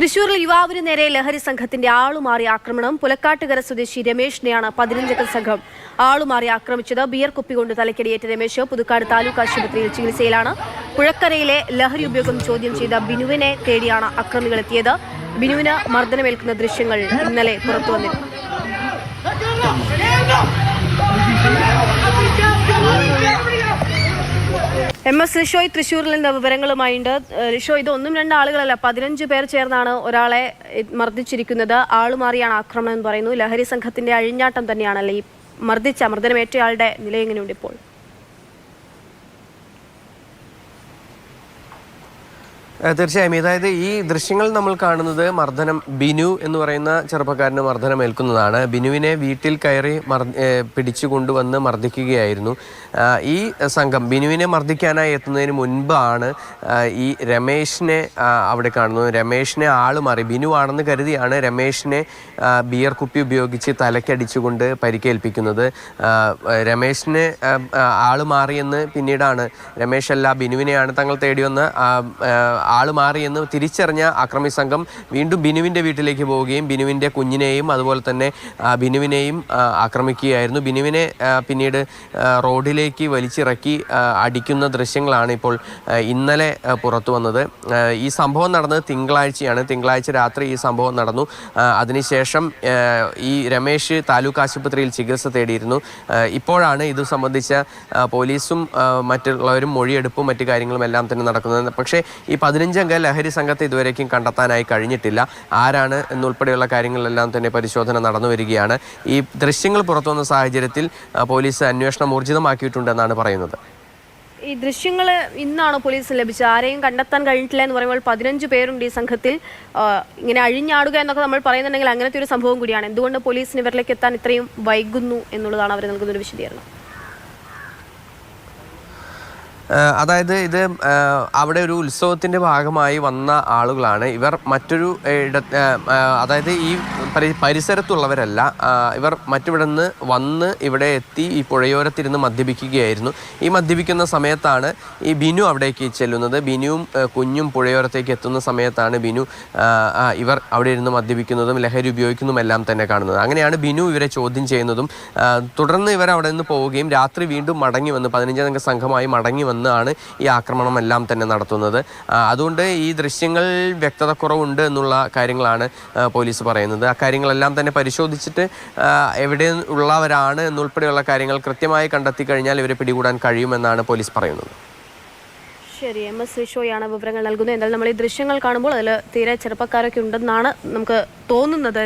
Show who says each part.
Speaker 1: തൃശൂരിൽ യുവാവിന് നേരെ ലഹരി സംഘത്തിന്റെ ആളുമാറി ആക്രമണം പുലക്കാട്ടുകര സ്വദേശി രമേഷിനെയാണ് പതിനഞ്ചംഗ സംഘം ആളുമാറി ആക്രമിച്ചത് ബിയർ കുപ്പി കൊണ്ട് തലക്കടിയേറ്റ രമേശ് പുതുക്കാട് താലൂക്ക് ആശുപത്രിയിൽ ചികിത്സയിലാണ് പുഴക്കരയിലെ ലഹരി ഉപയോഗം ചോദ്യം ചെയ്ത ബിനുവിനെ തേടിയാണ് അക്രമികൾ എത്തിയത് ബിനുവിന് മർദ്ദനമേൽക്കുന്ന ദൃശ്യങ്ങൾ ഇന്നലെ പുറത്തുവന്നിരുന്നു എം എസ് ലിഷോയ് തൃശ്ശൂരിൽ നിന്ന് വിവരങ്ങളുമായിണ്ട്. ലിഷോ ഇത് ഒന്നും രണ്ട് ആളുകളല്ല. പതിനഞ്ച് പേർ ചേർന്നാണ് ഒരാളെ മർദ്ദിച്ചിരിക്കുന്നത്. ആളുമാറിയാണ് ആക്രമണം എന്ന് പറയുന്നു. ലഹരി സംഘത്തിന്റെ അഴിഞ്ഞാട്ടം തന്നെയാണല്ലേ ഈ മർദ്ദിച്ച മർദ്ദനമേറ്റയാളുടെ നില എങ്ങനെയുണ്ട് ഇപ്പോൾ?
Speaker 2: തീർച്ചയായും. അതായത് ഈ ദൃശ്യങ്ങൾ നമ്മൾ കാണുന്നത് മർദ്ദനം ബിനു എന്ന് പറയുന്ന ചെറുപ്പക്കാരന് മർദ്ദനം ഏൽക്കുന്നതാണ് ബിനുവിനെ വീട്ടിൽ കയറി മർ പിടിച്ചു കൊണ്ടുവന്ന് മർദ്ദിക്കുകയായിരുന്നു. ഈ സംഘം ബിനുവിനെ മർദ്ദിക്കാനായി എത്തുന്നതിന് മുൻപാണ് ഈ രമേശിനെ അവിടെ കാണുന്നത്. രമേശിനെ ആൾ മാറി. ബിനു ആണെന്ന് കരുതിയാണ് രമേശിനെ ബിയർ കുപ്പി ഉപയോഗിച്ച് തലക്കടിച്ചുകൊണ്ട് പരിക്കേൽപ്പിക്കുന്നത്. രമേശിനെ ആൾ മാറിയെന്ന് പിന്നീടാണ് രമേശ് അല്ല ബിനുവിനെയാണ് തങ്ങൾ തേടി വന്ന് ആൾ മാറിയെന്ന് തിരിച്ചറിഞ്ഞ അക്രമി സംഘം വീണ്ടും ബിനുവിന്റെ വീട്ടിലേക്ക് പോവുകയും ബിനുവിന്റെ കുഞ്ഞിനെയും അതുപോലെ തന്നെ ബിനുവിനെയും ആക്രമിക്കുകയായിരുന്നു. ബിനുവിനെ പിന്നീട് റോഡിലേക്ക് വലിച്ചിറക്കി അടിക്കുന്ന ദൃശ്യങ്ങളാണ് ഇപ്പോൾ ഇന്നലെ പുറത്തു വന്നത്. ഈ സംഭവം നടന്നത് തിങ്കളാഴ്ചയാണ്. തിങ്കളാഴ്ച രാത്രി ഈ സംഭവം നടന്നു. അതിനുശേഷം ഈ രമേശ് താലൂക്ക് ആശുപത്രിയിൽ ചികിത്സ തേടിയിരുന്നു. ഇപ്പോഴാണ് ഇത് സംബന്ധിച്ച പോലീസും മറ്റുള്ളവരും മൊഴിയെടുപ്പും മറ്റു കാര്യങ്ങളും എല്ലാം തന്നെ നടക്കുന്നത്. പക്ഷേ ഈ പതിനഞ്ചംഗ ലഹരി സംഘത്തെ ഇതുവരേക്കും കണ്ടെത്താനായി കഴിഞ്ഞിട്ടില്ല. ആരാണ് എന്നുൾപ്പെടെയുള്ള കാര്യങ്ങളെല്ലാം തന്നെ പരിശോധന നടന്നു വരികയാണ്. ഈ ദൃശ്യങ്ങൾ പുറത്തുവന്ന സാഹചര്യത്തിൽ പോലീസ് അന്വേഷണം ഊർജിതമാക്കിയിട്ടുണ്ടെന്നാണ് പറയുന്നത്.
Speaker 1: ഈ ദൃശ്യങ്ങൾ ഇന്നാണ് പോലീസ് ലഭിച്ചത്? ആരെയും കണ്ടെത്താൻ കഴിഞ്ഞിട്ടില്ല എന്ന് പറയുമ്പോൾ പതിനഞ്ച് പേരുണ്ട് ഈ സംഘത്തിൽ. ഇങ്ങനെ അഴിഞ്ഞാടുക എന്നൊക്കെ നമ്മൾ പറയുന്നുണ്ടെങ്കിൽ അങ്ങനത്തെ ഒരു സംഭവം കൂടിയാണ്. എന്തുകൊണ്ട് പോലീസിന് ഇവരിലേക്ക് എത്താൻ ഇത്രയും വൈകുന്നു എന്നുള്ളതാണ് അവർ നൽകുന്ന ഒരു വിശദീകരണം.
Speaker 2: അതായത് ഇത് അവിടെ ഒരു ഉത്സവത്തിന്റെ ഭാഗമായി വന്ന ആളുകളാണ്. ഇവർ മറ്റൊരു ഇട അതായത് ഈ പരിസരത്തുള്ളവരല്ല. ഇവർ മറ്റിവിടെ നിന്ന് വന്ന് ഇവിടെ എത്തി ഈ പുഴയോരത്തിരുന്ന് മദ്യപിക്കുകയായിരുന്നു. ഈ മദ്യപിക്കുന്ന സമയത്താണ് ഈ ബിനു അവിടേക്ക് ചെല്ലുന്നത്. ബിനുവും കുഞ്ഞും പുഴയോരത്തേക്ക് എത്തുന്ന സമയത്താണ് ബിനു ഇവർ അവിടെ ഇരുന്ന് മദ്യപിക്കുന്നതും ലഹരി ഉപയോഗിക്കുന്നതും എല്ലാം തന്നെ കാണുന്നത്. അങ്ങനെയാണ് ബിനു ഇവരെ ചോദ്യം ചെയ്യുന്നതും തുടർന്ന് ഇവർ അവിടെ നിന്ന് പോവുകയും രാത്രി വീണ്ടും മടങ്ങി വന്ന് പതിനഞ്ചംഗ സംഘമായി മടങ്ങി വന്നാണ് ഈ ആക്രമണം എല്ലാം തന്നെ നടത്തുന്നത്. അതുകൊണ്ട് ഈ ദൃശ്യങ്ങൾ വ്യക്തത കുറവുണ്ട് എന്നുള്ള കാര്യങ്ങളാണ് പോലീസ് പറയുന്നത്. കാര്യങ്ങളെല്ലാം തന്നെ പരിശോധിച്ചിട്ട് എവിടെ ഉള്ളവരാണ് എന്നുൾപ്പെടെയുള്ള കാര്യങ്ങൾ കൃത്യമായി കണ്ടെത്തി കഴിഞ്ഞാൽ ഇവരെ പിടികൂടാൻ കഴിയുമെന്നാണ് പോലീസ് പറയുന്നത്.
Speaker 1: ശരി എം എസ് ശ്രീഷോയാണ് വിവരങ്ങൾ നൽകുന്നത്. എന്തായാലും നമ്മൾ ഈ ദൃശ്യങ്ങൾ കാണുമ്പോൾ അതിൽ തീരെ ചെറുപ്പക്കാരൊക്കെ ഉണ്ടെന്നാണ് നമുക്ക് തോന്നുന്നത്.